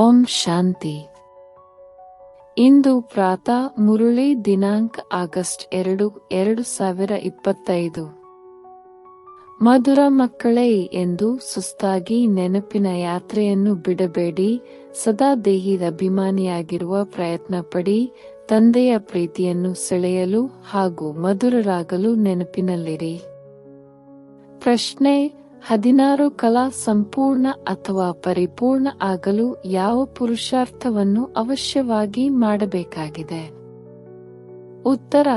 ಓಂ ಶಾಂತಿ. ಇಂದು ಪ್ರಾತಃ ಮುರುಳಿ ದಿನಾಂಕ ಆಗಸ್ಟ್ ಎರಡು ಎರಡು ಸಾವಿರ ಇಪ್ಪತ್ತೈದು. ಮಧುರ ಮಕ್ಕಳೇ ಎಂದು ಸುಸ್ತಾಗಿ ನೆನಪಿನ ಯಾತ್ರೆಯನ್ನು ಬಿಡಬೇಡಿ, ಸದಾ ದೇಹಿದ ಅಭಿಮಾನಿಯಾಗಿರುವ ಪ್ರಯತ್ನ ಪಡಿ ತಂದೆಯ ಪ್ರೀತಿಯನ್ನು ಸೆಳೆಯಲು ಹಾಗೂ ಮಧುರರಾಗಲು ನೆನಪಿನಲ್ಲಿರಿ. ಪ್ರಶ್ನೆ ಹದಿನಾರು ಕಲಾ ಸಂಪೂರ್ಣ ಅಥವಾ ಪರಿಪೂರ್ಣ ಆಗಲು ಯಾವ ಪುರುಷಾರ್ಥವನ್ನು ಅವಶ್ಯವಾಗಿ ಮಾಡಬೇಕಾಗಿದೆ? ಉತ್ತರ,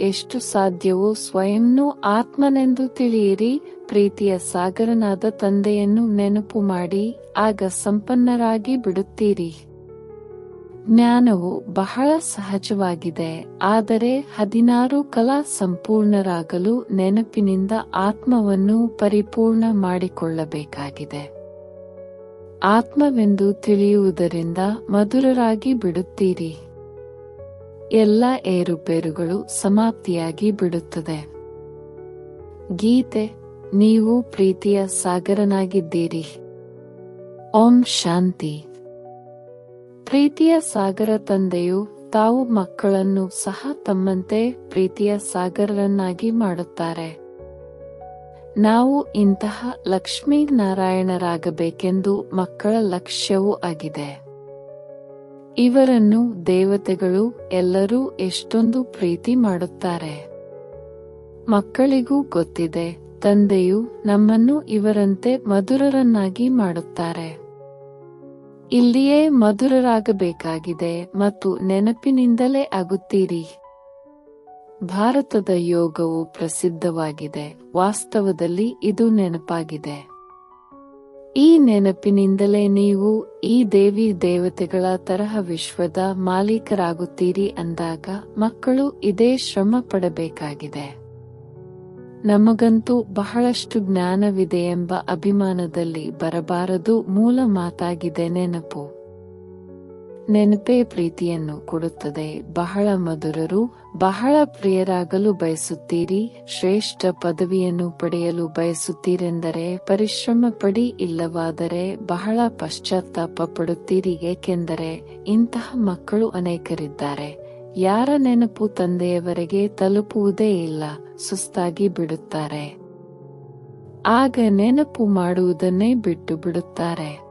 ಎಷ್ಟು ಸಾಧ್ಯವೋ ಸ್ವಯಂನೂ ಆತ್ಮನೆಂದು ತಿಳಿಯಿರಿ, ಪ್ರೀತಿಯ ಸಾಗರನಾದ ತಂದೆಯನ್ನು ನೆನಪು ಮಾಡಿ, ಆಗ ಸಂಪನ್ನರಾಗಿ ಬಿಡುತ್ತೀರಿ. ಜ್ಞಾನವು ಬಹಳ ಸಹಜವಾಗಿದೆ, ಆದರೆ ಹದಿನಾರು ಕಲಾ ಸಂಪೂರ್ಣರಾಗಲು ನೆನಪಿನಿಂದ ಆತ್ಮವನ್ನು ಪರಿಪೂರ್ಣ ಮಾಡಿಕೊಳ್ಳಬೇಕಾಗಿದೆ. ಆತ್ಮವೆಂದು ತಿಳಿಯುವುದರಿಂದ ಮಧುರರಾಗಿ ಬಿಡುತ್ತೀರಿ. ಎಲ್ಲ ಏರುಪೇರುಗಳು ಸಮಾಪ್ತಿಯಾಗಿ ಬಿಡುತ್ತದೆ. ಗೀತೆ, ನೀವು ಪ್ರೀತಿಯ ಸಾಗರನಾಗಿದ್ದೀರಿ. ಓಂ ಶಾಂತಿ. ಪ್ರೀತಿಯ ಸಾಗರ ತಂದೆಯು ತಾವು ಮಕ್ಕಳನ್ನು ಸಹ ತಮ್ಮಂತೆ ಪ್ರೀತಿಯ ಸಾಗರರನ್ನಾಗಿ ಮಾಡುತ್ತಾರೆ. ನಾವು ಇಂತಹ ಲಕ್ಷ್ಮೀ ನಾರಾಯಣರಾಗಬೇಕೆಂದು ಮಕ್ಕಳ ಲಕ್ಷ್ಯವೂ ಆಗಿದೆ. ಇವರನ್ನು ದೇವತೆಗಳು ಎಲ್ಲರೂ ಎಷ್ಟೊಂದು ಪ್ರೀತಿ ಮಾಡುತ್ತಾರೆ. ಮಕ್ಕಳಿಗೂ ಗೊತ್ತಿದೆ, ತಂದೆಯು ನಮ್ಮನ್ನು ಇವರಂತೆ ಮಧುರರನ್ನಾಗಿ ಮಾಡುತ್ತಾರೆ. ಇಲ್ಲಿಯೇ ಮಧುರರಾಗಬೇಕಾಗಿದೆ ಮತ್ತು ನೆನಪಿನಿಂದಲೇ ಆಗುತ್ತೀರಿ. ಭಾರತದ ಯೋಗವು ಪ್ರಸಿದ್ಧವಾಗಿದೆ. ವಾಸ್ತವದಲ್ಲಿ ಇದು ನೆನಪಾಗಿದೆ. ಈ ನೆನಪಿನಿಂದಲೇ ನೀವು ಈ ದೇವಿ ದೇವತೆಗಳ ತರಹ ವಿಶ್ವದ ಮಾಲೀಕರಾಗುತ್ತೀರಿ ಅಂದಾಗ ಮಕ್ಕಳು ಇದೇ ಶ್ರಮ ಪಡಬೇಕಾಗಿದೆ ನಮಗಂತೂ ಬಹಳಷ್ಟು ಜ್ಞಾನವಿದೆ ಎಂಬ ಅಭಿಮಾನದಲ್ಲಿ ಬರಬಾರದು ಮೂಲ ಮಾತಾಗಿದೆ ನೆನಪು. ನೆನಪೇ ಪ್ರೀತಿಯನ್ನು ಕೊಡುತ್ತದೆ. ಬಹಳ ಮಧುರರು, ಬಹಳ ಪ್ರಿಯರಾಗಲು ಬಯಸುತ್ತೀರಿ. ಶ್ರೇಷ್ಠ ಪದವಿಯನ್ನು ಪಡೆಯಲು ಬಯಸುತ್ತೀರೆಂದರೆ ಪರಿಶ್ರಮ ಪಡಿ ಇಲ್ಲವಾದರೆ ಬಹಳ ಪಶ್ಚಾತ್ತಾಪ ಪಡುತ್ತೀರಿ. ಏಕೆಂದರೆ ಇಂತಹ ಮಕ್ಕಳು ಅನೇಕರಿದ್ದಾರೆ. ಯಾರ ನೆನಪು ತಂದೆಯವರೆಗೆ ತಲುಪುವುದೇ ಇಲ್ಲ, ಸುಸ್ತಾಗಿ ಬಿಡುತ್ತಾರೆ. ಆಗ ನೆನಪು ಮಾಡುವುದನ್ನೇ ಬಿಟ್ಟು ಬಿಡುತ್ತಾರೆ.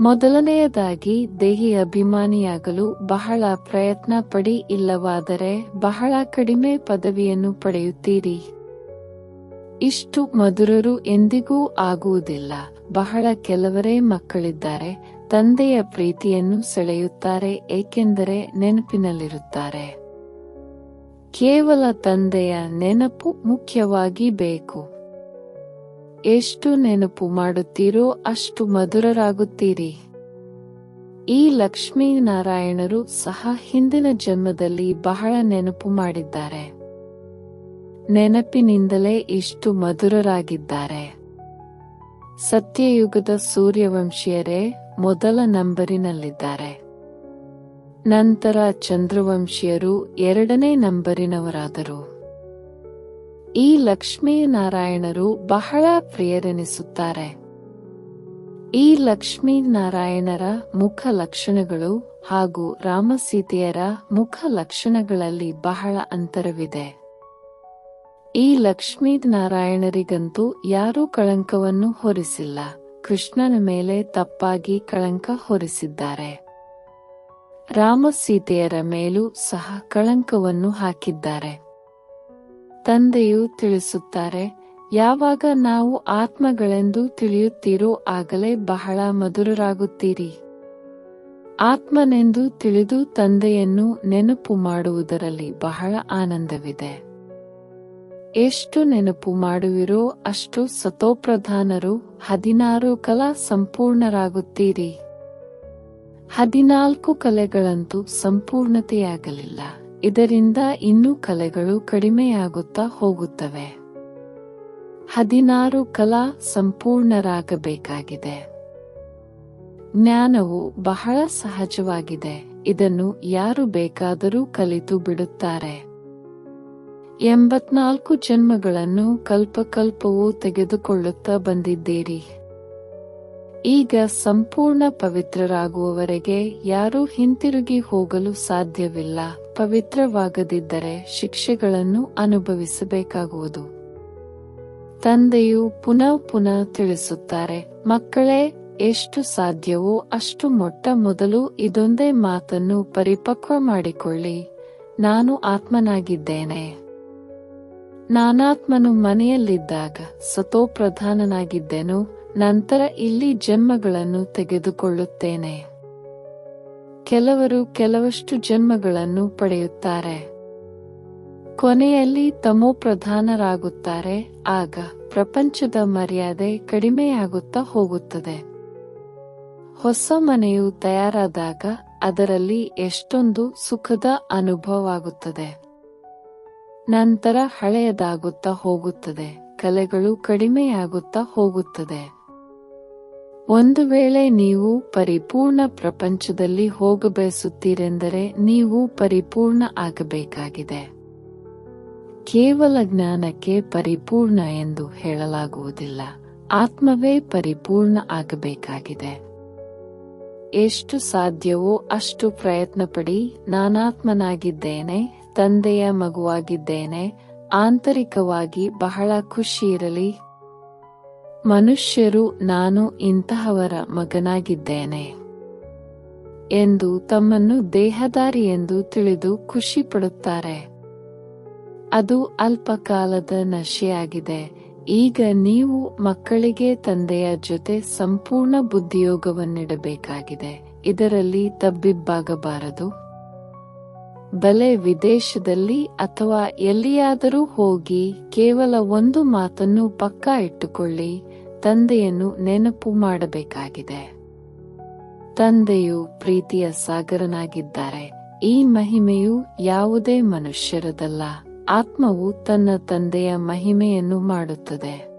ಮೊದಲನೆಯದಾಗಿ, ದೇಹಿ ಅಭಿಮಾನಿಯಾಗಲು ಬಹಳ ಪ್ರಯತ್ನ ಪಡಿ, ಇಲ್ಲವಾದರೆ ಬಹಳ ಕಡಿಮೆ ಪದವಿಯನ್ನು ಪಡೆಯುತ್ತೀರಿ. ಇಷ್ಟು ಮಧುರರು ಎಂದಿಗೂ ಆಗುವುದಿಲ್ಲ, ಬಹಳ ಕೆಲವರೇ ಮಕ್ಕಳಿದ್ದಾರೆ ತಂದೆಯ ಪ್ರೀತಿಯನ್ನು ಸೆಳೆಯುತ್ತಾರೆ, ಏಕೆಂದರೆ ನೆನಪಿನಲ್ಲಿರುತ್ತಾರೆ. ಕೇವಲ ತಂದೆಯ ನೆನಪು ಮುಖ್ಯವಾಗಿ ಬೇಕು. ಎಷ್ಟು ನೆನಪು ಮಾಡುತ್ತೀರೋ ಅಷ್ಟು ಮಧುರರಾಗುತ್ತೀರಿ. ಈ ಲಕ್ಷ್ಮೀನಾರಾಯಣರು ಸಹ ಹಿಂದಿನ ಜನ್ಮದಲ್ಲಿ ಬಹಳ ನೆನಪು ಮಾಡಿದ್ದಾರೆ. ನೆನಪಿನಿಂದಲೇ ಇಷ್ಟು ಮಧುರರಾಗಿದ್ದಾರೆ. ಸತ್ಯಯುಗದ ಸೂರ್ಯವಂಶೀಯರೇ ಮೊದಲ ನಂಬರಿನಲ್ಲಿದ್ದಾರೆ. ನಂತರ ಚಂದ್ರವಂಶೀಯರು ಎರಡನೇ ನಂಬರಿನವರಾದರು. ಈ ಲಕ್ಷ್ಮೀ ನಾರಾಯಣರು ಬಹಳ ಪ್ರಿಯರೆನಿಸುತ್ತಾರೆ. ಈ ಲಕ್ಷ್ಮೀ ನಾರಾಯಣರ ಮುಖ ಲಕ್ಷಣಗಳು ಹಾಗೂ ರಾಮಸೀತೆಯರ ಮುಖ ಲಕ್ಷಣಗಳಲ್ಲಿ ಬಹಳ ಅಂತರವಿದೆ. ಈ ಲಕ್ಷ್ಮೀನಾರಾಯಣರಿಗಂತೂ ಯಾರೂ ಕಳಂಕವನ್ನು ಹೊರಿಸಿಲ್ಲ. ಕೃಷ್ಣನ ಮೇಲೆ ತಪ್ಪಾಗಿ ಕಳಂಕ ಹೊರಿಸಿದ್ದಾರೆ. ರಾಮ ಸೀತೆಯರ ಮೇಲೂ ಸಹ ಕಳಂಕವನ್ನು ಹಾಕಿದ್ದಾರೆ. ತಂದೆಯು ತಿಳಿಸುತ್ತಾರೆ, ಯಾವಾಗ ನಾವು ಆತ್ಮಗಳೆಂದು ತಿಳಿಯುತ್ತೀರೋ ಆಗಲೇ ಬಹಳ ಮಧುರರಾಗುತ್ತೀರಿ. ಆತ್ಮನೆಂದು ತಿಳಿದು ತಂದೆಯನ್ನು ನೆನಪು ಮಾಡುವುದರಲ್ಲಿ ಬಹಳ ಆನಂದವಿದೆ. ಎಷ್ಟು ನೆನಪು ಮಾಡುವಿರೋ ಅಷ್ಟು ಸತೋಪ್ರಧಾನರು ಹದಿನಾರು ಕಲಾ ಸಂಪೂರ್ಣರಾಗುತ್ತೀರಿ. ಹದಿನಾಲ್ಕು ಕಲೆಗಳಂತೂ ಸಂಪೂರ್ಣತೆಯಾಗಲಿಲ್ಲ. ಇದರಿಂದ ಇನ್ನೂ ಕಲೆಗಳು ಕಡಿಮೆಯಾಗುತ್ತಾ ಹೋಗುತ್ತವೆ. ಹದಿನಾರು ಕಲಾ ಸಂಪೂರ್ಣರಾಗಬೇಕಾಗಿದೆ. ಜ್ಞಾನವು ಬಹಳ ಸಹಜವಾಗಿದೆ. ಇದನ್ನು ಯಾರು ಬೇಕಾದರೂ ಕಲಿತು ಬಿಡುತ್ತಾರೆ. ಎಂಬತ್ನಾಲ್ಕು ಜನ್ಮಗಳನ್ನು ಕಲ್ಪಕಲ್ಪವೂ ತೆಗೆದುಕೊಳ್ಳುತ್ತಾ ಬಂದಿದ್ದೀರಿ. ಈಗ ಸಂಪೂರ್ಣ ಪವಿತ್ರರಾಗುವವರೆಗೆ ಯಾರೂ ಹಿಂತಿರುಗಿ ಹೋಗಲು ಸಾಧ್ಯವಿಲ್ಲ. ಪವಿತ್ರವಾಗದಿದ್ದರೆ ಶಿಕ್ಷೆಗಳನ್ನು ಅನುಭವಿಸಬೇಕಾಗುವುದು. ತಂದೆಯು ಪುನಃ ಪುನಃ ತಿಳಿಸುತ್ತಾರೆ, ಮಕ್ಕಳೇ, ಎಷ್ಟು ಸಾಧ್ಯವೋ ಅಷ್ಟು ಮೊಟ್ಟ ಮೊದಲು ಇದೊಂದೇ ಮಾತನ್ನು ಪರಿಪಕ್ವ ಮಾಡಿಕೊಳ್ಳಿ. ನಾನು ಆತ್ಮನಾಗಿದ್ದೇನೆ. ನಾನಾತ್ಮನು ಮನೆಯಲ್ಲಿದ್ದಾಗ ಸತೋಪ್ರಧಾನನಾಗಿದ್ದೆನು, ನಂತರ ಇಲ್ಲಿ ಜನ್ಮಗಳನ್ನು ತೆಗೆದುಕೊಳ್ಳುತ್ತೇನೆ. ಕೆಲವರು ಕೆಲವಷ್ಟು ಜನ್ಮಗಳನ್ನು ಪಡೆಯುತ್ತಾರೆ. ಕೊನೆಯಲ್ಲಿ ತಮೋಪ್ರಧಾನರಾಗುತ್ತಾರೆ, ಆಗ ಪ್ರಪಂಚದ ಮರ್ಯಾದೆ ಕಡಿಮೆಯಾಗುತ್ತಾ ಹೋಗುತ್ತದೆ. ಹೊಸ ಮನೆಯು ತಯಾರಾದಾಗ ಅದರಲ್ಲಿ ಎಷ್ಟೊಂದು ಸುಖದ ಅನುಭವವಾಗುತ್ತದೆ. ನಂತರ ಹಳೆಯದಾಗುತ್ತಾ ಹೋಗುತ್ತದೆ, ಕಲೆಗಳು ಕಡಿಮೆಯಾಗುತ್ತಾ ಹೋಗುತ್ತದೆ. ಒಂದು ವೇಳೆ ನೀವು ಪರಿಪೂರ್ಣ ಪ್ರಪಂಚದಲ್ಲಿ ಹೋಗಬಯಸುತ್ತೀರೆಂದರೆ ನೀವು ಪರಿಪೂರ್ಣ ಆಗಬೇಕಾಗಿದೆ. ಕೇವಲ ಜ್ಞಾನಕ್ಕೆ ಪರಿಪೂರ್ಣ ಎಂದು ಹೇಳಲಾಗುವುದಿಲ್ಲ, ಆತ್ಮವೇ ಪರಿಪೂರ್ಣ ಆಗಬೇಕಾಗಿದೆ. ಎಷ್ಟು ಸಾಧ್ಯವೋ ಅಷ್ಟು ಪ್ರಯತ್ನಪಡಿ, ನಾನಾತ್ಮನಾಗಿದ್ದೇನೆ ತಂದೆಯ ಮಗುವಾಗಿದ್ದೇನೆ, ಆಂತರಿಕವಾಗಿ ಬಹಳ ಖುಷಿ ಇರಲಿ. ಮನುಷ್ಯರು ನಾನು ಇಂತಹವರ ಮಗನಾಗಿದ್ದೇನೆ ಎಂದು ತಮ್ಮನ್ನು ದೇಹದಾರಿ ಎಂದು ತಿಳಿದು ಖುಷಿ ಪಡುತ್ತಾರೆ. ಅದು ಅಲ್ಪಕಾಲದ ನಶೆಯಾಗಿದೆ. ಈಗ ನೀವು ಮಕ್ಕಳಿಗೆ ತಂದೆಯ ಜೊತೆ ಸಂಪೂರ್ಣ ಬುದ್ಧಿಯೋಗವನ್ನಿಡಬೇಕಾಗಿದೆ. ಇದರಲ್ಲಿ ತಬ್ಬಿಬ್ಬಾಗಬಾರದು. ಬಲೆ ವಿದೇಶದಲ್ಲಿ ಅಥವಾ ಎಲ್ಲಿಯಾದರೂ ಹೋಗಿ ಕೇವಲ ಒಂದು ಮಾತನ್ನು ಪಕ್ಕಾ ಇಟ್ಟುಕೊಳ್ಳಿ, ತಂದೆಯನ್ನು ನೆನಪು ಮಾಡಬೇಕಾಗಿದೆ. ತಂದೆಯು ಪ್ರೀತಿಯ ಸಾಗರನಾಗಿದ್ದಾರೆ. ಈ ಮಹಿಮೆಯು ಯಾವುದೇ ಮನುಷ್ಯರದಲ್ಲ, ಆತ್ಮವು ತನ್ನ ತಂದೆಯ ಮಹಿಮೆಯನ್ನು ಮಾಡುತ್ತದೆ.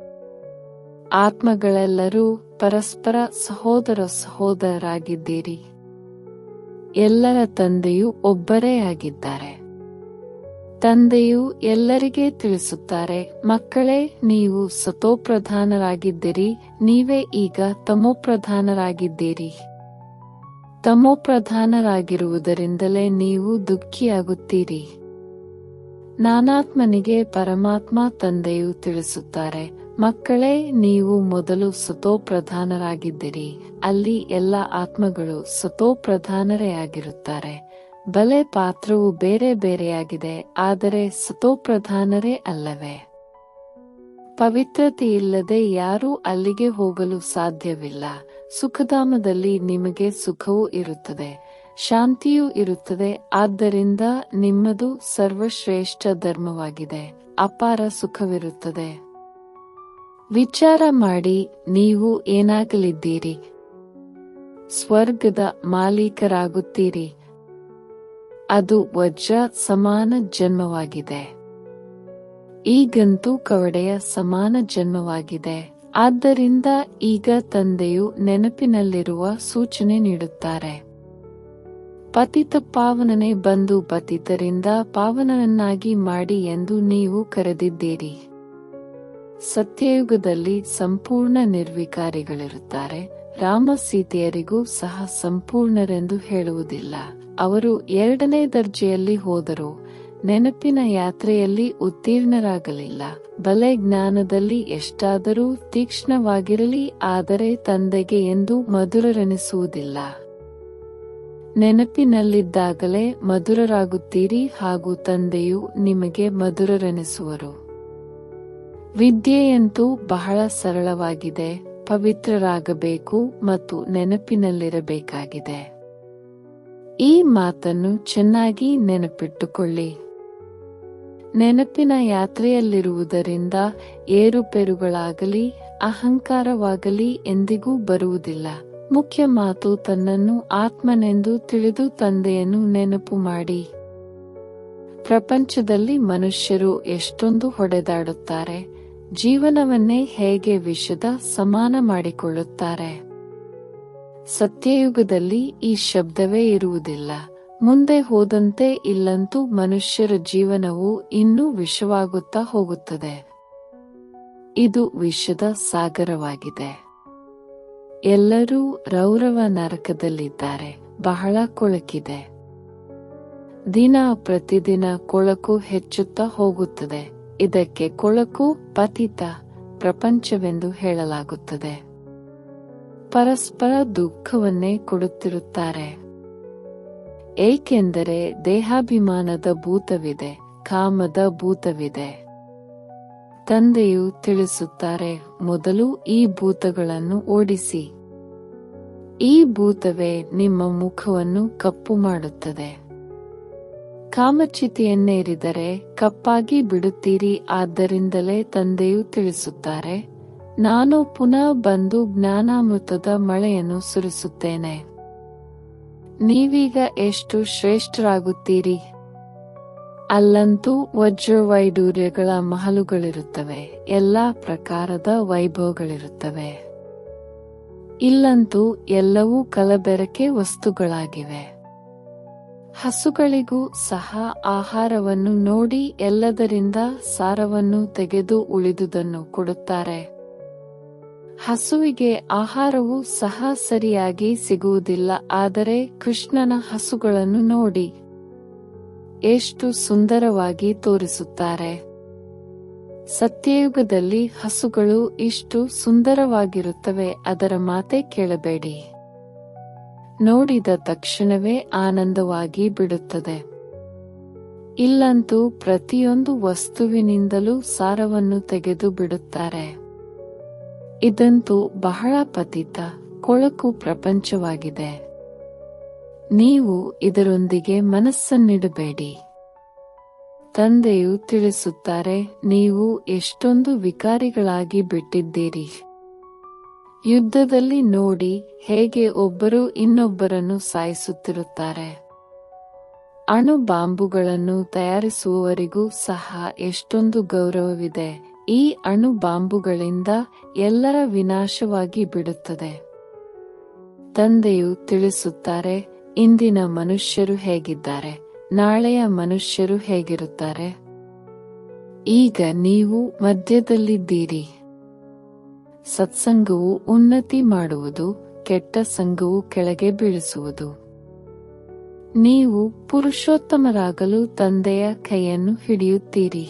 ಆತ್ಮಗಳೆಲ್ಲರೂ ಪರಸ್ಪರ ಸಹೋದರ ಸಹೋದರರಾಗಿದ್ದೀರಿ. ಎಲ್ಲರ ತಂದೆಯು ಒಬ್ಬರೇ ಆಗಿದ್ದಾರೆ. ತಂದೆಯು ಎಲ್ಲರಿಗೆ ತಿಳಿಸುತ್ತಾರೆ, ಮಕ್ಕಳೇ, ನೀವು ಸತೋಪ್ರಧಾನರಾಗಿದ್ದೀರಿ ನೀವೇ ಈಗ ತಮೋಪ್ರಧಾನರಾಗಿದ್ದೀರಿ. ತಮೋಪ್ರಧಾನರಾಗಿರುವುದರಿಂದಲೇ ನೀವು ದುಃಖಿಯಾಗುತ್ತೀರಿ. ನಾನಾತ್ಮನಿಗೆ ಪರಮಾತ್ಮ ತಂದೆಯು ತಿಳಿಸುತ್ತಾರೆ ಮಕ್ಕಳೇ, ನೀವು ಮೊದಲು ಸತೋಪ್ರಧಾನರಾಗಿದ್ದಿರಿ. ಅಲ್ಲಿ ಎಲ್ಲ ಆತ್ಮಗಳು ಸತೋಪ್ರಧಾನರೇ ಆಗಿರುತ್ತಾರೆ. ಬಲೆ ಪಾತ್ರವು ಬೇರೆ ಬೇರೆಯಾಗಿದೆ, ಆದರೆ ಸತೋಪ್ರಧಾನರೇ ಅಲ್ಲವೇ? ಪವಿತ್ರತೆಯಿಲ್ಲದೆ ಯಾರೂ ಅಲ್ಲಿಗೆ ಹೋಗಲು ಸಾಧ್ಯವಿಲ್ಲ. ಸುಖಧಾಮದಲ್ಲಿ ನಿಮಗೆ ಸುಖವೂ ಇರುತ್ತದೆ, ಶಾಂತಿಯೂ ಇರುತ್ತದೆ, ಆದ್ದರಿಂದ ನಿಮ್ಮದು ಸರ್ವಶ್ರೇಷ್ಠ ಧರ್ಮವಾಗಿದೆ. ಅಪಾರ ಸುಖವಿರುತ್ತದೆ. ವಿಚಾರ ಮಾಡಿ ನೀವು ಏನಾಗಲಿದ್ದೀರಿ? ಸ್ವರ್ಗದ ಮಾಲೀಕರಾಗುತ್ತೀರಿ. ಅದು ವಜ್ರ ಸಮಾನ ಜನ್ಮವಾಗಿದೆ. ಈಗಂತೂ ಕವಡೆಯ ಸಮಾನ ಜನ್ಮವಾಗಿದೆ. ಆದ್ದರಿಂದ ಈಗ ತಂದೆಯು ನೆನಪಿನಲ್ಲಿರುವ ಸೂಚನೆ ನೀಡುತ್ತಾರೆ. ಪತಿತ ಪಾವನನೆ ಬಂದು ಪತಿತರಿಂದ ಪಾವನನನ್ನಾಗಿ ಮಾಡಿ ಎಂದು ನೀವು ಕರೆದಿದ್ದೀರಿ. ಸತ್ಯಯುಗದಲ್ಲಿ ಸಂಪೂರ್ಣ ನಿರ್ವಿಕಾರಿಗಳಿರುತ್ತಾರೆ. ರಾಮ ಸೀತೆಯರಿಗೂ ಸಹ ಸಂಪೂರ್ಣರೆಂದು ಹೇಳುವುದಿಲ್ಲ. ಅವರು ಎರಡನೇ ದರ್ಜೆಯಲ್ಲಿ ಹೋದರು ನೆನಪಿನ ಯಾತ್ರೆಯಲ್ಲಿ ಉತ್ತೀರ್ಣರಾಗಲಿಲ್ಲ. ಬಲೆ ಜ್ಞಾನದಲ್ಲಿ ಎಷ್ಟಾದರೂ ತೀಕ್ಷ್ಣವಾಗಿರಲಿ, ಆದರೆ ತಂದೆಗೆ ಎಂದು ಮಧುರರೆನಿಸುವುದಿಲ್ಲ. ನೆನಪಿನಲ್ಲಿದ್ದಾಗಲೇ ಮಧುರರಾಗುತ್ತೀರಿ ಹಾಗೂ ತಂದೆಯು ನಿಮಗೆ ಮಧುರರೆನಿಸುವರು. ವಿದ್ಯೆಯಂತೂ ಬಹಳ ಸರಳವಾಗಿದೆ, ಪವಿತ್ರರಾಗಬೇಕು ಮತ್ತು ನೆನಪಿನಲ್ಲಿರಬೇಕಾಗಿದೆ. ಈ ಮಾತನ್ನು ಚೆನ್ನಾಗಿ ನೆನಪಿಟ್ಟುಕೊಳ್ಳಿ. ನೆನಪಿನ ಯಾತ್ರೆಯಲ್ಲಿರುವುದರಿಂದ ಏರುಪೇರುಗಳಾಗಲಿ, ಅಹಂಕಾರವಾಗಲಿ ಎಂದಿಗೂ ಬರುವುದಿಲ್ಲ. ಮುಖ್ಯ ಮಾತು ತನ್ನನ್ನು ಆತ್ಮನೆಂದು ತಿಳಿದು ತಂದೆಯನ್ನು ನೆನಪು ಮಾಡಿ. ಪ್ರಪಂಚದಲ್ಲಿ ಮನುಷ್ಯರು ಎಷ್ಟೊಂದು ಹೊಡೆದಾಡುತ್ತಾರೆ. ಜೀವನವನ್ನೇ ಹೇಗೆ ವಿಷದ ಸಮಾನ ಮಾಡಿಕೊಳ್ಳುತ್ತಾರೆ? ಸತ್ಯಯುಗದಲ್ಲಿ ಈ ಶಬ್ದವೇ ಇರುವುದಿಲ್ಲ. ಮುಂದೆ ಹೋದಂತೆ ಇಲ್ಲಂತೂ ಮನುಷ್ಯರ ಜೀವನವು ಇನ್ನೂ ವಿಷವಾಗುತ್ತಾ ಹೋಗುತ್ತದೆ. ಇದು ವಿಷದ ಸಾಗರವಾಗಿದೆ. ಎಲ್ಲರೂ ರೌರವ ನರಕದಲ್ಲಿದ್ದಾರೆ. ಬಹಳ ಕೊಳಕಿದೆ. ದಿನ ಪ್ರತಿದಿನ ಕೊಳಕು ಹೆಚ್ಚುತ್ತಾ ಹೋಗುತ್ತದೆ. ಇದಕ್ಕೆ ಕೊಳಕು, ಪತಿತ ಪ್ರಪಂಚವೆಂದು ಹೇಳಲಾಗುತ್ತದೆ. ಪರಸ್ಪರ ದುಃಖವನ್ನೇ ಕೊಡುತ್ತಿರುತ್ತಾರೆ. ಏಕೆಂದರೆ ದೇಹಾಭಿಮಾನದ ಭೂತವಿದೆ, ಕಾಮದ ಭೂತವಿದೆ. ತಂದೆಯು ತಿಳಿಸುತ್ತಾರೆ, ಮೊದಲು ಈ ಭೂತಗಳನ್ನು ಓಡಿಸಿ. ಈ ಭೂತವೇ ನಿಮ್ಮ ಮುಖವನ್ನು ಕಪ್ಪು ಮಾಡುತ್ತದೆ. ಕಾಮಚಿತಿಯನ್ನೇರಿದರೆ ಕಪ್ಪಾಗಿ ಬಿಡುತ್ತೀರಿ ಆದ್ದರಿಂದಲೇ ತಂದೆಯು ತಿಳಿಸುತ್ತಾರೆ, ನಾನು ಪುನಃ ಬಂದು ಜ್ಞಾನಾಮೃತದ ಮಳೆಯನ್ನು ಸುರಿಸುತ್ತೇನೆ. ನೀವೀಗ ಎಷ್ಟು ಶ್ರೇಷ್ಠರಾಗುತ್ತೀರಿ? ಅಲ್ಲಂತೂ ವಜ್ರವೈಡೂರ್ಯಗಳ ಮಹಲುಗಳಿರುತ್ತವೆ, ಎಲ್ಲಾ ಪ್ರಕಾರದ ವೈಭವಗಳಿರುತ್ತವೆ. ಇಲ್ಲಂತೂ ಎಲ್ಲವೂ ಕಲಬೆರಕೆ ವಸ್ತುಗಳಾಗಿವೆ. ಹಸುಗಳಿಗೂ ಸಹ ಆಹಾರವನ್ನು ನೋಡಿ ಎಲ್ಲದರಿಂದ ಸಾರವನ್ನು ತೆಗೆದು ಉಳಿದುದನ್ನು ಕೊಡುತ್ತಾರೆ. ಹಸುವಿಗೆ ಆಹಾರವು ಸಹ ಸರಿಯಾಗಿ ಸಿಗುವುದಿಲ್ಲ, ಆದರೆ ಕೃಷ್ಣನ ಹಸುಗಳನ್ನು ನೋಡಿ ಎಷ್ಟು ಸುಂದರವಾಗಿ ತೋರಿಸುತ್ತಾರೆ. ಸತ್ಯಯುಗದಲ್ಲಿ ಹಸುಗಳು ಇಷ್ಟು ಸುಂದರವಾಗಿರುತ್ತವೆ, ಅದರ ಮಾತೆ ಕೇಳಬೇಡಿ. ನೋಡಿದ ತಕ್ಷಣವೇ ಆನಂದವಾಗಿ ಬಿಡುತ್ತದೆ. ಇಲ್ಲಂತೂ ಪ್ರತಿಯೊಂದು ವಸ್ತುವಿನಿಂದಲೂ ಸಾರವನ್ನು ತೆಗೆದು ಬಿಡುತ್ತಾರೆ. ಇದಂತೂ ಬಹಳ ಪತಿತ, ಕೊಳಕು ಪ್ರಪಂಚವಾಗಿದೆ. ನೀವು ಇದರೊಂದಿಗೆ ಮನಸ್ಸನ್ನಿಡಬೇಡಿ. ತಂದೆಯು ತಿಳಿಸುತ್ತಾರೆ, ನೀವು ಎಷ್ಟೊಂದು ವಿಕಾರಿಗಳಾಗಿ ಬಿಟ್ಟಿದ್ದೀರಿ. ಯುದ್ಧದಲ್ಲಿ ನೋಡಿ ಹೇಗೆ ಒಬ್ಬರು ಇನ್ನೊಬ್ಬರನ್ನು ಸಾಯಿಸುತ್ತಿರುತ್ತಾರೆ. ಅಣು ಬಾಂಬುಗಳನ್ನು ತಯಾರಿಸುವವರಿಗೂ ಸಹ ಎಷ್ಟೊಂದು ಗೌರವವಿದೆ. ಈ ಅಣು ಬಾಂಬುಗಳಿಂದ ಎಲ್ಲರ ವಿನಾಶವಾಗಿ ಬಿಡುತ್ತದೆ. ತಂದೆಯು ತಿಳಿಸುತ್ತಾರೆ, ಇಂದಿನ ಮನುಷ್ಯರು ಹೇಗಿದ್ದಾರೆ? ನಾಳೆಯ ಮನುಷ್ಯರು ಹೇಗಿರುತ್ತಾರೆ? ಈಗ ನೀವು ಮಧ್ಯದಲ್ಲಿದ್ದೀರಿ. ಸತ್ಸಂಗವು ಉನ್ನತಿ ಮಾಡುವುದು, ಕೆಟ್ಟ ಸಂಘವು ಕೆಳಗೆ ಬೀಳಿಸುವುದು. ನೀವು ಪುರುಷೋತ್ತಮರಾಗಲು ತಂದೆಯ ಕೈಯನ್ನು ಹಿಡಿಯುತ್ತೀರಿ.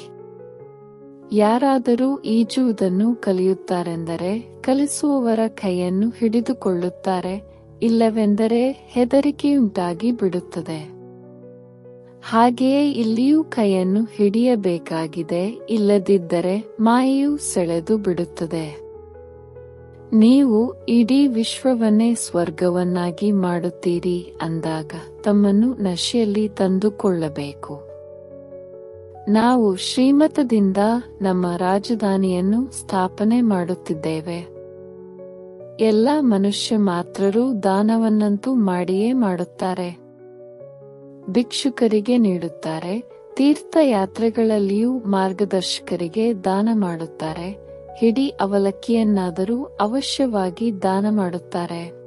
ಯಾರಾದರೂ ಈಜುವುದನ್ನು ಕಲಿಯುತ್ತಾರೆಂದರೆ ಕಲಿಸುವವರ ಕೈಯನ್ನು ಹಿಡಿದುಕೊಳ್ಳುತ್ತಾರೆ, ಇಲ್ಲವೆಂದರೆ ಹೆದರಿಕೆಯುಂಟಾಗಿ ಬಿಡುತ್ತದೆ. ಹಾಗೆಯೇ ಇಲ್ಲಿಯೂ ಕೈಯನ್ನು ಹಿಡಿಯಬೇಕಾಗಿದೆ, ಇಲ್ಲದಿದ್ದರೆ ಮಾಯೆಯು ಸೆಳೆದು ಬಿಡುತ್ತದೆ. ನೀವು ಇಡೀ ವಿಶ್ವವನ್ನೇ ಸ್ವರ್ಗವನ್ನಾಗಿ ಮಾಡುತ್ತೀರಿ ಅಂದಾಗ ತಮ್ಮನ್ನು ನಶೆಯಲ್ಲಿ ತಂದುಕೊಳ್ಳಬೇಕು. ನಾವು ಶ್ರೀಮತದಿಂದ ನಮ್ಮ ರಾಜಧಾನಿಯನ್ನು ಸ್ಥಾಪನೆ ಮಾಡುತ್ತಿದ್ದೇವೆ. ಎಲ್ಲ ಮನುಷ್ಯ ಮಾತ್ರರು ದಾನವನ್ನಂತೂ ಮಾಡಿಯೇ ಮಾಡುತ್ತಾರೆ. ಭಿಕ್ಷುಕರಿಗೆ ನೀಡುತ್ತಾರೆ, ತೀರ್ಥಯಾತ್ರೆಗಳಲ್ಲಿಯೂ ಮಾರ್ಗದರ್ಶಕರಿಗೆ ದಾನ ಮಾಡುತ್ತಾರೆ ಹಿಡಿ ಅವಲಕ್ಕಿಯನ್ನಾದರೂ ಅವಶ್ಯವಾಗಿ ದಾನ ಮಾಡುತ್ತಾರೆ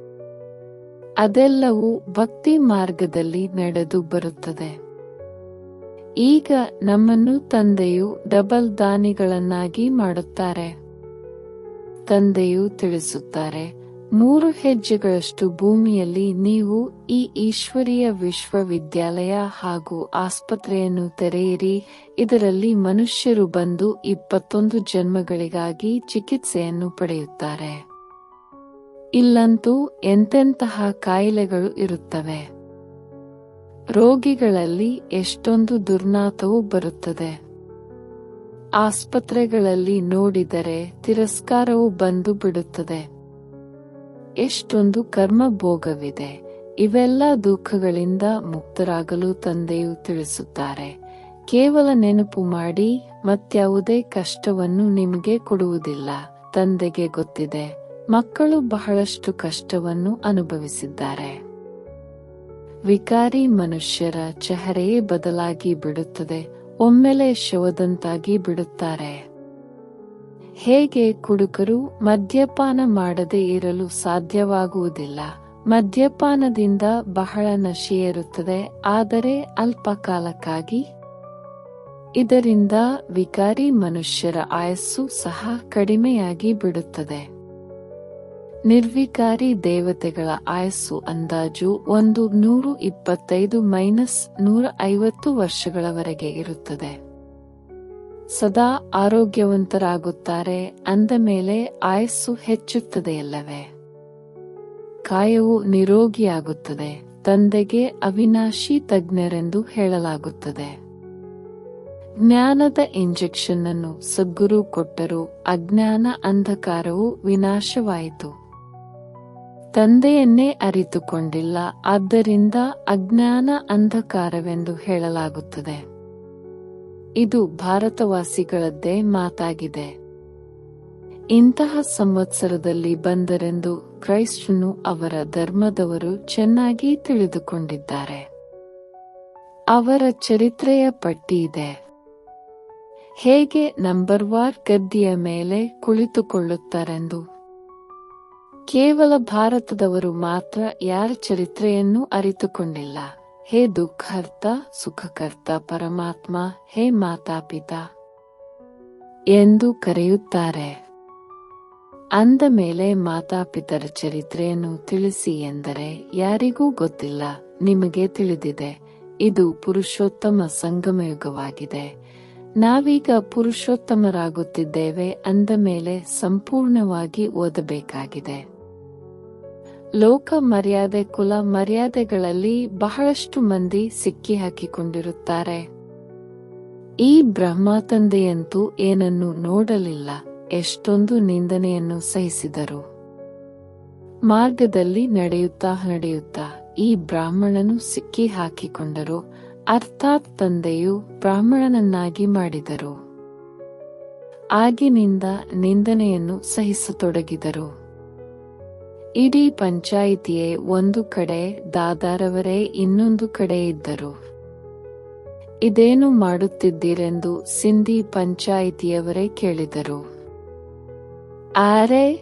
ಅದೆಲ್ಲವೂ ಭಕ್ತಿ ಮಾರ್ಗದಲ್ಲಿ ನಡೆದು ಬರುತ್ತದೆ. ಈಗ ನಮ್ಮನ್ನು ತಂದೆಯು ಡಬಲ್ ದಾನಿಗಳನ್ನಾಗಿ ಮಾಡುತ್ತಾರೆ. ತಂದೆಯು ತಿಳಿಸುತ್ತಾರೆ ಮೂರು ಹೆಜ್ಜೆಗಳಷ್ಟು ಭೂಮಿಯಲ್ಲಿ ನೀವು ಈ ಈಶ್ವರೀಯ ವಿಶ್ವವಿದ್ಯಾಲಯ ಹಾಗೂ ಆಸ್ಪತ್ರೆಯನ್ನು ತೆರೆಯಿರಿ. ಇದರಲ್ಲಿ ಮನುಷ್ಯರು ಬಂದು ಇಪ್ಪತ್ತೊಂದು ಜನ್ಮಗಳಿಗಾಗಿ ಚಿಕಿತ್ಸೆಯನ್ನು ಪಡೆಯುತ್ತಾರೆ. ಇಲ್ಲಂತೂ ಎಂತೆಂತಹ ಕಾಯಿಲೆಗಳು ಇರುತ್ತವೆ? ರೋಗಿಗಳಲ್ಲಿ ಎಷ್ಟೊಂದು ದುರ್ನಾತವು ಬರುತ್ತದೆ. ಆಸ್ಪತ್ರೆಗಳಲ್ಲಿ ನೋಡಿದರೆ ತಿರಸ್ಕಾರವು ಬಂದು ಬಿಡುತ್ತದೆ. ಎಷ್ಟೊಂದು ಕರ್ಮ ಭೋಗವಿದೆ ಇವೆಲ್ಲ ದುಃಖಗಳಿಂದ ಮುಕ್ತರಾಗಲು ತಂದೆಯು ತಿಳಿಸುತ್ತಾರೆ. ಕೇವಲ ನೆನಪು ಮಾಡಿ ಮತ್ಯಾವುದೇ ಕಷ್ಟವನ್ನು ನಿಮಗೆ ಕೊಡುವುದಿಲ್ಲ. ತಂದೆಗೆ ಗೊತ್ತಿದೆ. ಮಕ್ಕಳು ಬಹಳಷ್ಟು ಕಷ್ಟವನ್ನು ಅನುಭವಿಸಿದ್ದಾರೆ. ವಿಕಾರಿ ಮನುಷ್ಯರ ಚೆಹರೆಯೇ ಬದಲಾಗಿ ಬಿಡುತ್ತದೆ. ಒಮ್ಮೆಲೆ ಶವದಂತಾಗಿ ಬಿಡುತ್ತಾರೆ. ಹೇಗೆ ಕುಡುಕರು ಮದ್ಯಪಾನ ಮಾಡದೇ ಇರಲು ಸಾಧ್ಯವಾಗುವುದಿಲ್ಲ. ಮದ್ಯಪಾನದಿಂದ ಬಹಳ ನಶೆಯಿರುತ್ತದೆ ಆದರೆ ಅಲ್ಪ ಕಾಲಕ್ಕಾಗಿ ಇದರಿಂದ ವಿಕಾರಿ ಮನುಷ್ಯರ ಆಯಸ್ಸು ಸಹ ಕಡಿಮೆಯಾಗಿ ಬಿಡುತ್ತದೆ. ನಿರ್ವಿಕಾರಿ ದೇವತೆಗಳ ಆಯಸ್ಸು ಅಂದಾಜು ಒಂದು ನೂರು ಇಪ್ಪತ್ತೈದು ಮೈನಸ್ ನೂರ ಐವತ್ತು ವರ್ಷಗಳವರೆಗೆ ಇರುತ್ತದೆ. ಸದಾ ಆರೋಗ್ಯವಂತರಾಗುತ್ತಾರೆ ಅಂದ ಮೇಲೆ ಆಯಸ್ಸು ಹೆಚ್ಚುತ್ತದೆಯಲ್ಲವೇ? ಕಾಯವು ನಿರೋಗಿಯಾಗುತ್ತದೆ, ತಂದೆಗೆ ಅವಿನಾಶಿ ತಜ್ಞರೆಂದು ಹೇಳಲಾಗುತ್ತದೆ. ಜ್ಞಾನದ ಇಂಜೆಕ್ಷನ್ ಅನ್ನು ಸದ್ಗುರು ಕೊಟ್ಟರು ಅಜ್ಞಾನ ಅಂಧಕಾರವು ವಿನಾಶವಾಯಿತು. ತಂದೆಯನ್ನೇ ಅರಿತುಕೊಂಡಿಲ್ಲ, ಆದ್ದರಿಂದ ಅಜ್ಞಾನ ಅಂಧಕಾರವೆಂದು ಹೇಳಲಾಗುತ್ತದೆ. ಇದು ಭಾರತವಾಸಿಗಳದ್ದೇ ಮಾತಾಗಿದೆ. ಇಂತಹ ಸಂವತ್ಸರದಲ್ಲಿ ಬಂದರೆಂದು ಕ್ರೈಸ್ತನು ಅವರ ಧರ್ಮದವರು ಚೆನ್ನಾಗಿ ತಿಳಿದುಕೊಂಡಿದ್ದಾರೆ. ಅವರ ಚರಿತ್ರೆಯ ಪಟ್ಟಿ ಇದೆ. ಹೇಗೆ ನಂಬರ್ ವಾರ್ ಗದ್ದಿಯ ಮೇಲೆ ಕುಳಿತುಕೊಳ್ಳುತ್ತಾರೆಂದು. ಕೇವಲ ಭಾರತದವರು ಮಾತ್ರ ಯಾರ ಚರಿತ್ರೆಯನ್ನು ಅರಿತುಕೊಂಡಿಲ್ಲ. ಹೇ ದುಃಖರ್ತ, ಸುಖಕರ್ತ ಪರಮಾತ್ಮ, ಹೇ ಮಾತಾಪಿತಾ ಎಂದು ಕರೆಯುತ್ತಾರೆ. ಅಂದ ಮೇಲೆ ಮಾತಾಪಿತರ ಚರಿತ್ರೆಯನ್ನು ತಿಳಿಸಿ ಎಂದರೆ, ಯಾರಿಗೂ ಗೊತ್ತಿಲ್ಲ, ನಿಮಗೆ ತಿಳಿದಿದೆ, ಇದು ಪುರುಷೋತ್ತಮ ಸಂಗಮಯುಗವಾಗಿದೆ. ನಾವೀಗ ಪುರುಷೋತ್ತಮರಾಗುತ್ತಿದ್ದೇವೆ ಅಂದ ಮೇಲೆ ಸಂಪೂರ್ಣವಾಗಿ ಓದಬೇಕಾಗಿದೆ. ಲೋಕ ಮರ್ಯಾದೆ ಕುಲ ಮರ್ಯಾದೆಗಳಲ್ಲಿ ಬಹಳಷ್ಟು ಮಂದಿ ಸಿಕ್ಕಿ ಹಾಕಿಕೊಂಡಿರುತ್ತಾರೆ ಈ ಬ್ರಹ್ಮ ತಂದೆಯಂತೂ ಏನನ್ನು ನೋಡಲಿಲ್ಲ, ಎಷ್ಟೊಂದು ನಿಂದನೆಯನ್ನು ಸಹಿಸಿದರು. ಮಾರ್ಗದಲ್ಲಿ ನಡೆಯುತ್ತಾ ನಡೆಯುತ್ತಾ ಈ ಬ್ರಾಹ್ಮಣನು ಸಿಕ್ಕಿ ಹಾಕಿಕೊಂಡರು ಅರ್ಥಾತ್ ತಂದೆಯು ಬ್ರಾಹ್ಮಣನನ್ನಾಗಿ ಮಾಡಿದರು. ಆಗಿನಿಂದ ನಿಂದನೆಯನ್ನು ಸಹಿಸತೊಡಗಿದರು. ಇಡೀ ಪಂಚಾಯಿತಿಯೇ ಒಂದು ಕಡೆ ದಾದಾರವರೇ ಇನ್ನೊಂದು ಕಡೆ ಇದ್ದರು. ಇದೇನು ಮಾಡುತ್ತಿದ್ದೀರೆಂದು ಸಿಂಧಿ ಪಂಚಾಯಿತಿಯವರೇ ಕೇಳಿದರು. ಆರೆ,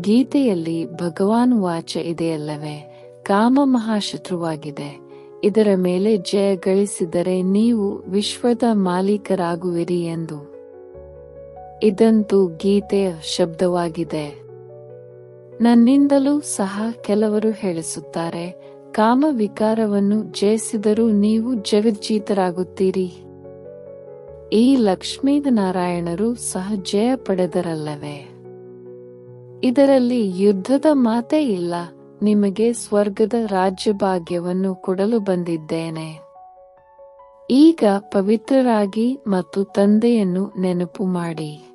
ಗೀತೆಯಲ್ಲಿ ಭಗವಾನ್ ವಾಚ ಇದೆಯಲ್ಲವೇ? ಕಾಮ ಮಹಾಶತ್ರುವಾಗಿದೆ. ಇದರ ಮೇಲೆ ಜಯ ಗಳಿಸಿದರೆ ನೀವು ವಿಶ್ವದ ಮಾಲೀಕರಾಗುವಿರಿ ಎಂದು. ಇದಂತೂ ಗೀತೆಯ ಶಬ್ದವಾಗಿದೆ. ನನ್ನಿಂದಲೂ ಸಹ ಕೆಲವರು ಹೇಳಿಸುತ್ತಾರೆ ಕಾಮ ವಿಕಾರವನ್ನು ಜಯಿಸಿದರೂ ನೀವು ಜಗಜ್ಜೀತರಾಗುತ್ತೀರಿ. ಈ ಲಕ್ಷ್ಮೀನಾರಾಯಣರು ಸಹ ಜಯ ಪಡೆದರಲ್ಲವೇ? ಇದರಲ್ಲಿ ಯುದ್ಧದ ಮಾತೇ ಇಲ್ಲ, ನಿಮಗೆ ಸ್ವರ್ಗದ ರಾಜ್ಯಭಾಗ್ಯವನ್ನು ಕೊಡಲು ಬಂದಿದ್ದೇನೆ. ಈಗ ಪವಿತ್ರರಾಗಿ ಮತ್ತು ತಂದೆಯನ್ನು ನೆನಪು ಮಾಡಿ.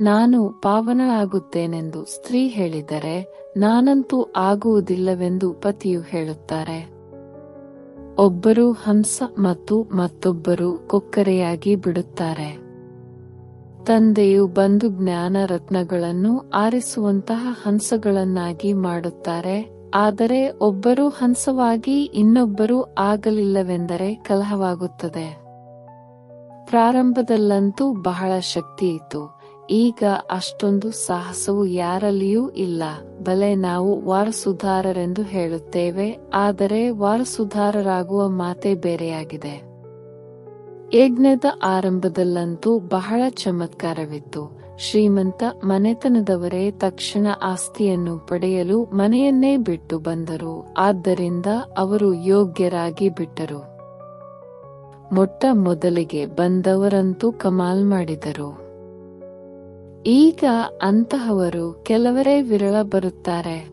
ನಾನು ಪಾವನಳಾಗುತ್ತೇನೆಂದು ಸ್ತ್ರೀ ಹೇಳಿದರೆ ನಾನಂತೂ ಆಗುವುದಿಲ್ಲವೆಂದು ಪತಿಯು ಹೇಳುತ್ತಾರೆ. ಒಬ್ಬರು ಹಂಸ ಮತ್ತು ಮತ್ತೊಬ್ಬರು ಕೊಕ್ಕರೆಯಾಗಿ ಬಿಡುತ್ತಾರೆ. ತಂದೆಯು ಬಂದು ಜ್ಞಾನ ರತ್ನಗಳನ್ನು ಆರಿಸುವಂತಹ ಹಂಸಗಳನ್ನಾಗಿ ಮಾಡುತ್ತಾರೆ, ಆದರೆ ಒಬ್ಬರು ಹಂಸವಾಗಿ ಇನ್ನೊಬ್ಬರು ಆಗಲಿಲ್ಲವೆಂದರೆ ಕಲಹವಾಗುತ್ತದೆ. ಪ್ರಾರಂಭದಲ್ಲಂತೂ ಬಹಳ ಶಕ್ತಿ ಇತ್ತು ಈಗ ಅಷ್ಟೊಂದು ಸಾಹಸವು ಯಾರಲ್ಲಿಯೂ ಇಲ್ಲ. ಬಲೆ ನಾವು ವಾರಸುಧಾರರೆಂದು ಹೇಳುತ್ತೇವೆ, ಆದರೆ ವಾರಸುಧಾರರಾಗುವ ಮಾತೇ ಬೇರೆಯಾಗಿದೆ. ಯಜ್ಞದ ಆರಂಭದಲ್ಲಂತೂ ಬಹಳ ಚಮತ್ಕಾರವಿತ್ತು. ಶ್ರೀಮಂತ ಮನೆತನದವರೇ ತಕ್ಷಣ ಆಸ್ತಿಯನ್ನು ಪಡೆಯಲು ಮನೆಯನ್ನೇ ಬಿಟ್ಟು ಬಂದರು. ಆದ್ದರಿಂದ ಅವರು ಯೋಗ್ಯರಾಗಿ ಬಿಟ್ಟರು. ಮೊಟ್ಟ ಮೊದಲಿಗೆ ಬಂದವರಂತೂ ಕಮಾಲ್ ಮಾಡಿದರು. ಈಗ ಅಂತಹವರು ಕೆಲವರೇ ವಿರಳ ಬರುತ್ತಾರೆ.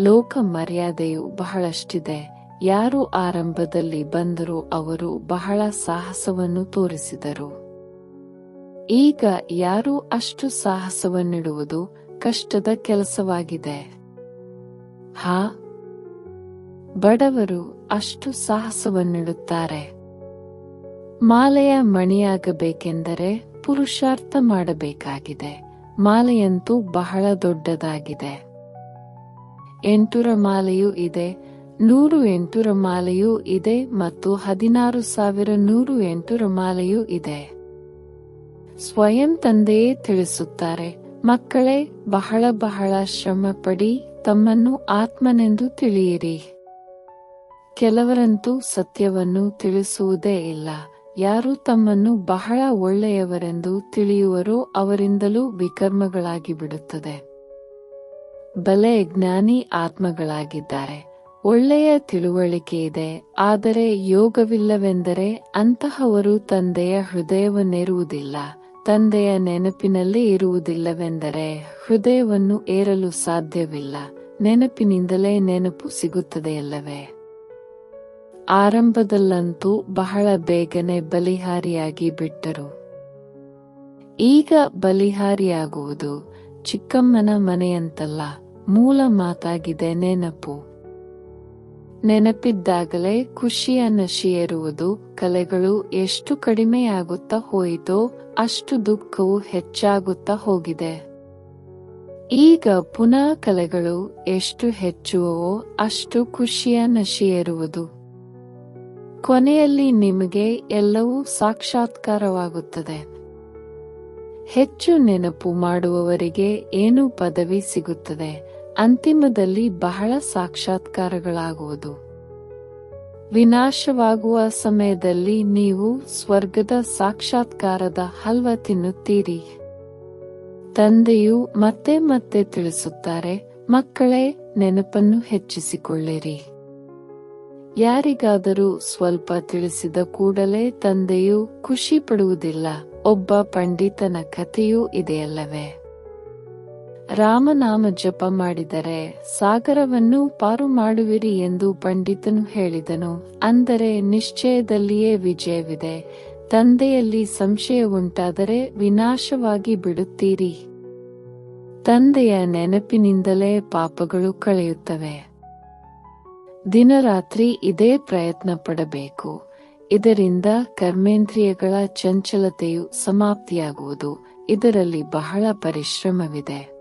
ಲೋಕ ಮರ್ಯಾದೆಯು ಬಹಳಷ್ಟಿದೆ. ಯಾರು ಆರಂಭದಲ್ಲಿ ಬಂದರೂ ಅವರು ಬಹಳ ಸಾಹಸವನ್ನು ತೋರಿಸಿದರು. ಈಗ ಯಾರು ಅಷ್ಟು ಸಾಹಸವನ್ನಿಡುವುದು ಕಷ್ಟದ ಕೆಲಸವಾಗಿದೆ. ಹಾ, ಬಡವರು ಅಷ್ಟು ಸಾಹಸವನ್ನಿಡುತ್ತಾರೆ. ಮಾಲೆಯ ಮಣಿಯಾಗಬೇಕೆಂದರೆ ಪುರುಷಾರ್ಥ ಮಾಡಬೇಕಾಗಿದೆ. ಮಾಲೆಯಂತೂ ಬಹಳ ದೊಡ್ಡದಾಗಿದೆ. ಎಂಟುರ ಮಾಲೆಯೂ ಇದೆ, ನೂರು ಎಂಟುರ ಮಾಲೆಯೂ ಇದೆ ಮತ್ತು ಹದಿನಾರು ಸಾವಿರ ನೂರು ಎಂಟುರ ಮಾಲೆಯೂ ಇದೆ. ಸ್ವಯಂ ತಂದೆಯೇ ತಿಳಿಸುತ್ತಾರೆ, ಮಕ್ಕಳೇ, ಬಹಳ ಬಹಳ ಶ್ರಮ ಪಡಿ ತಮ್ಮನ್ನು ಆತ್ಮನೆಂದು ತಿಳಿಯಿರಿ. ಕೆಲವರಂತೂ ಸತ್ಯವನ್ನು ತಿಳಿಸುವುದೇ ಇಲ್ಲ. ಯಾರು ತಮ್ಮನ್ನು ಬಹಳ ಒಳ್ಳೆಯವರೆಂದು ತಿಳಿಯುವರೋ, ಅವರಿಂದಲೂ ವಿಕರ್ಮಗಳಾಗಿ ಬಿಡುತ್ತದೆ ಬಲೆ ಜ್ಞಾನಿ ಆತ್ಮಗಳಾಗಿದ್ದಾರೆ. ಒಳ್ಳೆಯ ತಿಳುವಳಿಕೆ ಇದೆ, ಆದರೆ ಯೋಗವಿಲ್ಲವೆಂದರೆ ಅಂತಹವರು ತಂದೆಯ ಹೃದಯವನ್ನೇರುವುದಿಲ್ಲ. ತಂದೆಯ ನೆನಪಿನಲ್ಲಿ ಇರುವುದಿಲ್ಲವೆಂದರೆ ಹೃದಯವನ್ನು ಏರಲು ಸಾಧ್ಯವಿಲ್ಲ. ನೆನಪಿನಿಂದಲೇ ನೆನಪು ಸಿಗುತ್ತದೆಯಲ್ಲವೇ? ಆರಂಭದಲ್ಲಂತೂ ಬಹಳ ಬೇಗನೆ ಬಲಿಹಾರಿಯಾಗಿ ಬಿಟ್ಟರು. ಈಗ ಬಲಿಹಾರಿಯಾಗುವುದು ಚಿಕ್ಕಮ್ಮನ ಮನೆಯಂತಲ್ಲ, ಮೂಲ ಮಾತಾಗಿದೆ ನೆನಪು. ನೆನಪಿದ್ದಾಗಲೇ ಖುಷಿಯ ನಶಿಯೇರುವುದು ಕಲೆಗಳು ಎಷ್ಟು ಕಡಿಮೆಯಾಗುತ್ತಾ ಹೋಯಿತೋ ಅಷ್ಟು ದುಃಖವು ಹೆಚ್ಚಾಗುತ್ತಾ ಹೋಗಿದೆ. ಈಗ ಪುನಃ ಕಲೆಗಳು ಎಷ್ಟು ಹೆಚ್ಚುವವೋ ಅಷ್ಟು ಖುಷಿಯ ನಶಿಯೇರುವುದು ಕೊನೆಯಲ್ಲಿ ನಿಮಗೆ ಎಲ್ಲವೂ ಸಾಕ್ಷಾತ್ಕಾರವಾಗುತ್ತದೆ. ಹೆಚ್ಚು ನೆನಪು ಮಾಡುವವರಿಗೆ ಏನು ಪದವಿ ಸಿಗುತ್ತದೆ. ಅಂತಿಮದಲ್ಲಿ ಬಹಳ ಸಾಕ್ಷಾತ್ಕಾರಗಳಾಗುವುದು. ವಿನಾಶವಾಗುವ ಸಮಯದಲ್ಲಿ ನೀವು ಸ್ವರ್ಗದ ಸಾಕ್ಷಾತ್ಕಾರದ ಹಲ್ವ ತಿನ್ನುತ್ತೀರಿ. ತಂದೆಯು ಮತ್ತೆ ಮತ್ತೆ ತಿಳಿಸುತ್ತಾರೆ, ಮಕ್ಕಳೇ, ನೆನಪನ್ನು ಹೆಚ್ಚಿಸಿಕೊಳ್ಳಿರಿ. ಯಾರಿಗಾದರೂ ಸ್ವಲ್ಪ ತಿಳಿಸಿದ ಕೂಡಲೇ ತಂದೆಯು ಖುಷಿ ಪಡುವುದಿಲ್ಲ ಒಬ್ಬ ಪಂಡಿತನ ಕಥೆಯೂ ಇದೆಯಲ್ಲವೇ? ರಾಮನಾಮ ಜಪ ಮಾಡಿದರೆ ಸಾಗರವನ್ನು ಪಾರು ಮಾಡುವಿರಿ ಎಂದು ಪಂಡಿತನು ಹೇಳಿದನು. ಅಂದರೆ ನಿಶ್ಚಯದಲ್ಲಿಯೇ ವಿಜಯವಿದೆ. ತಂದೆಯಲ್ಲಿ ಸಂಶಯ ಉಂಟಾದರೆ ವಿನಾಶವಾಗಿ ಬಿಡುತ್ತೀರಿ. ತಂದೆಯ ನೆನಪಿನಿಂದಲೇ ಪಾಪಗಳು ಕಳೆಯುತ್ತವೆ. ದಿನರಾತ್ರಿ ಇದೇ ಪ್ರಯತ್ನ ಪಡಬೇಕು. ಇದರಿಂದ ಕರ್ಮೇಂದ್ರಿಯಗಳ ಚಂಚಲತೆಯು ಸಮಾಪ್ತಿಯಾಗುವುದು. ಇದರಲ್ಲಿ ಬಹಳ ಪರಿಶ್ರಮವಿದೆ.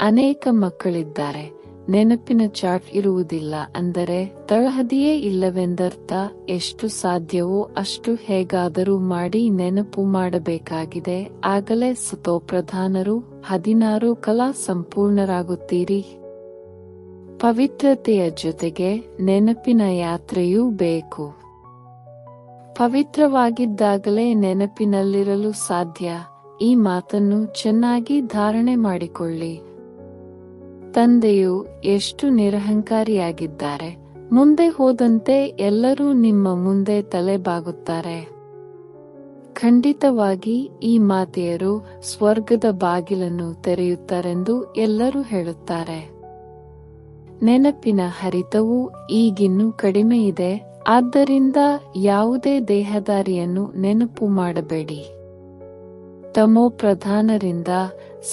ಅನೇಕ ಮಕ್ಕಳಿದ್ದಾರೆ. ನೆನಪಿನ ಚಾಟ್ ಇರುವುದಿಲ್ಲ ಅಂದರೆ, ತಳಹದಿಯೇ ಇಲ್ಲವೆಂದರ್ಥ, ಎಷ್ಟು ಸಾಧ್ಯವೋ ಅಷ್ಟು ಹೇಗಾದರೂ ಮಾಡಿ ನೆನಪು ಮಾಡಬೇಕಾಗಿದೆ. ಆಗಲೇ ಸತೋಪ್ರಧಾನರು, ಹದಿನಾರು ಕಲಾ ಸಂಪೂರ್ಣರಾಗುತ್ತೀರಿ. ಪವಿತ್ರತೆಯ ಜೊತೆಗೆ ನೆನಪಿನ ಯಾತ್ರೆಯೂ ಬೇಕು. ಪವಿತ್ರವಾಗಿದ್ದಾಗಲೇ ನೆನಪಿನಲ್ಲಿರಲು ಸಾಧ್ಯ. ಈ ಮಾತನ್ನು ಚೆನ್ನಾಗಿ ಧಾರಣೆ ಮಾಡಿಕೊಳ್ಳಿ. ತಂದೆಯು ಎಷ್ಟು ನಿರಹಂಕಾರಿಯಾಗಿದ್ದಾರೆ. ಮುಂದೆ ಹೋದಂತೆ ಎಲ್ಲರೂ ನಿಮ್ಮ ಮುಂದೆ ತಲೆಬಾಗುತ್ತಾರೆ. ಖಂಡಿತವಾಗಿ ಈ ಮಾತೆಯರು ಸ್ವರ್ಗದ ಬಾಗಿಲನ್ನು ತೆರೆಯುತ್ತಾರೆಂದು ಎಲ್ಲರೂ ಹೇಳುತ್ತಾರೆ. ನೆನಪಿನ ಹರಿತವು ಈಗಿನ್ನೂ ಕಡಿಮೆ ಇದೆ, ಆದ್ದರಿಂದ ಯಾವುದೇ ದೇಹದಾರಿಯನ್ನು ನೆನಪು ಮಾಡಬೇಡಿ. ತಮೋ ಪ್ರಧಾನರಿಂದ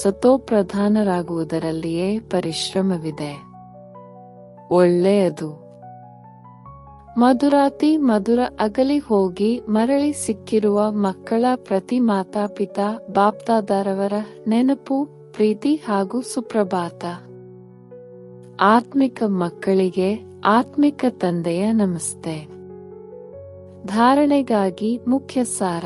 ಸತೋ ಪ್ರಧಾನರಾಗುವುದರಲ್ಲಿಯೇ ಪರಿಶ್ರಮವಿದೆ. ಒಳ್ಳೆಯದು. ಮಧುರಾತಿ ಮಧುರ ಅಗಲಿ ಹೋಗಿ ಮರಳಿ ಸಿಕ್ಕಿರುವ ಮಕ್ಕಳ ಪ್ರತಿ ಮಾತಾಪಿತಾ, ಬಾಪ್ತಾದಾರವರ ನೆನಪು, ಪ್ರೀತಿ ಹಾಗೂ ಸುಪ್ರಭಾತ. ಆತ್ಮಿಕ ಮಕ್ಕಳಿಗೆ ಆತ್ಮಿಕ ತಂದೆಯ ನಮಸ್ತೆ. ಧಾರಣೆಗಾಗಿ ಮುಖ್ಯ ಸಾರ.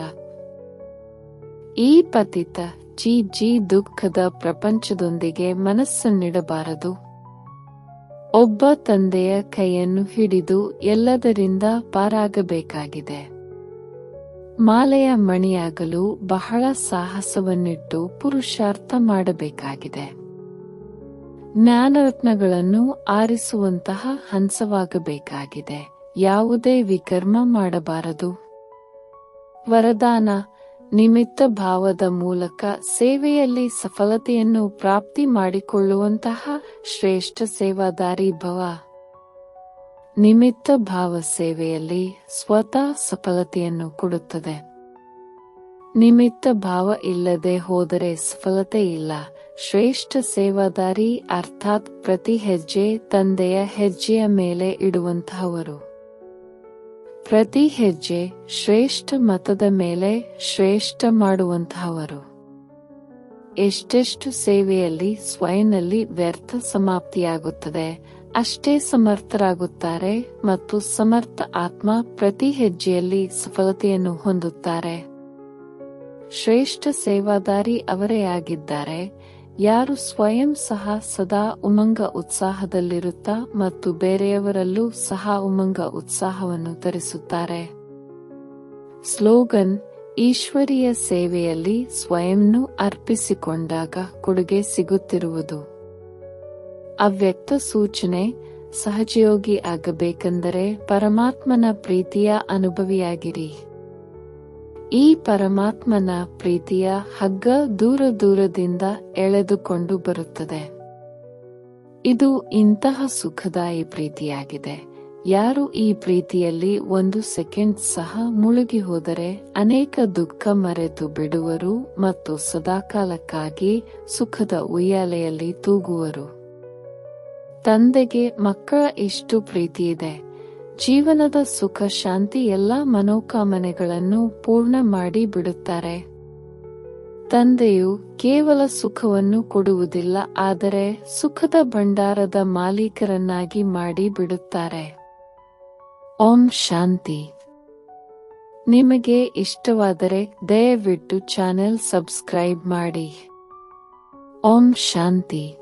ಈ ಪತಿತ ಜಿ ಜಿ ದುಃಖದ ಪ್ರಪಂಚದೊಂದಿಗೆ ಮನಸ್ಸನ್ನಿಡಬಾರದು. ಒಬ್ಬ ತಂದೆಯ ಕೈಯನ್ನು ಹಿಡಿದು ಎಲ್ಲದರಿಂದ ಪಾರಾಗಬೇಕಾಗಿದೆ. ಮಾಲೆಯ ಮಣಿಯಾಗಲು ಬಹಳ ಸಾಹಸವನ್ನಿಟ್ಟು ಪುರುಷಾರ್ಥ ಮಾಡಬೇಕಾಗಿದೆ. ಜ್ಞಾನರತ್ನಗಳನ್ನು ಆರಿಸುವಂತಹ ಹಂಸವಾಗಬೇಕಾಗಿದೆ. ಯಾವುದೇ ವಿಕರ್ಮ ಮಾಡಬಾರದು. ವರದಾನ, ನಿಮಿತ್ತ ಭಾವದ ಮೂಲಕ ಸೇವೆಯಲ್ಲಿ ಸಫಲತೆಯನ್ನು ಪ್ರಾಪ್ತಿ ಮಾಡಿಕೊಳ್ಳುವಂತಹ ಶ್ರೇಷ್ಠ ಸೇವಾದಾರಿ ಭವ. ನಿಮಿತ್ತ ಭಾವ ಸೇವೆಯಲ್ಲಿ ಸ್ವತಃ ಸಫಲತೆಯನ್ನು ಕೊಡುತ್ತದೆ. ನಿಮಿತ್ತ ಭಾವ ಇಲ್ಲದೆ ಹೋದರೆ ಸಫಲತೆ ಇಲ್ಲ. ಶ್ರೇಷ್ಠ ಸೇವಾದಾರಿ ಅರ್ಥಾತ್ ಪ್ರತಿ ಹೆಜ್ಜೆ ತಂದೆಯ ಹೆಜ್ಜೆಯ ಮೇಲೆ ಇಡುವಂತಹವರು. ಪ್ರತಿ ಹೆಜ್ಜೆ ಶ್ರೇಷ್ಠ ಮತದ ಮೇಲೆ ಶ್ರೇಷ್ಠ ಮಾಡುವಂತಹವರು. ಎಷ್ಟೆಷ್ಟು ಸೇವೆಯಲ್ಲಿ ಸ್ವಯಂನಲ್ಲಿ ವ್ಯರ್ಥ ಸಮಾಪ್ತಿಯಾಗುತ್ತದೆ, ಅಷ್ಟೇ ಸಮರ್ಥರಾಗುತ್ತಾರೆ ಮತ್ತು ಸಮರ್ಥ ಆತ್ಮ ಪ್ರತಿ ಹೆಜ್ಜೆಯಲ್ಲಿ ಸಫಲತೆಯನ್ನು ಹೊಂದುತ್ತಾರೆ. ಶ್ರೇಷ್ಠ ಸೇವಾದಾರಿ ಅವರೇ ಆಗಿದ್ದಾರೆ ಯಾರು ಸ್ವಯಂ ಸಹ ಸದಾ ಉಮಂಗ ಉತ್ಸಾಹದಲ್ಲಿರುತ್ತಾ ಮತ್ತು ಬೇರೆಯವರಲ್ಲೂ ಸಹ ಉಮಂಗ ಉತ್ಸಾಹವನ್ನು ತರಿಸುತ್ತಾರೆ. ಸ್ಲೋಗನ್, ಈಶ್ವರೀಯ ಸೇವೆಯಲ್ಲಿ ಸ್ವಯಂನು ಅರ್ಪಿಸಿಕೊಂಡಾಗ ಕೊಡುಗೆ ಸಿಗುತ್ತಿರುವುದು. ಅವ್ಯಕ್ತ ಸೂಚನೆ, ಸಹಜಯೋಗಿ ಆಗಬೇಕೆಂದರೆ ಪರಮಾತ್ಮನ ಪ್ರೀತಿಯ ಅನುಭವಿಯಾಗಿರಿ. ಈ ಪರಮಾತ್ಮನ ಪ್ರೀತಿಯ ಹಗ್ಗ ದೂರ ದೂರದಿಂದ ಎಳೆದುಕೊಂಡು ಬರುತ್ತದೆ. ಇದು ಇಂತಹ ಸುಖದಾಯಿ ಪ್ರೀತಿಯಾಗಿದೆ. ಯಾರು ಈ ಪ್ರೀತಿಯಲ್ಲಿ ಒಂದು ಸೆಕೆಂಡ್ ಸಹ ಮುಳುಗಿ ಹೋದರೆ ಅನೇಕ ದುಃಖ ಮರೆತು ಬಿಡುವರು ಮತ್ತು ಸದಾಕಾಲಕ್ಕಾಗಿ ಸುಖದ ಉಯ್ಯಾಲೆಯಲ್ಲಿ ತೂಗುವರು. ತಂದೆಗೆ ಮಕ್ಕಳ ಇಷ್ಟು ಪ್ರೀತಿಯಿದೆ. ಜೀವನದ ಸುಖ, ಶಾಂತಿ ಎಲ್ಲ ಮನೋಕಾಮನೆಗಳನ್ನು ಪೂರ್ಣ ಮಾಡಿ ಬಿಡುತ್ತಾರೆ. ತಂದೆಯು ಕೇವಲ ಸುಖವನ್ನು ಕೊಡುವುದಿಲ್ಲ, ಆದರೆ ಸುಖದ ಭಂಡಾರದ ಮಾಲೀಕರನ್ನಾಗಿ ಮಾಡಿ ಬಿಡುತ್ತಾರೆ. ಓಂ ಶಾಂತಿ. ನಿಮಗೆ ಇಷ್ಟವಾದರೆ ದಯವಿಟ್ಟು ಚಾನೆಲ್ ಸಬ್ಸ್ಕ್ರೈಬ್ ಮಾಡಿ. ಓಂ ಶಾಂತಿ.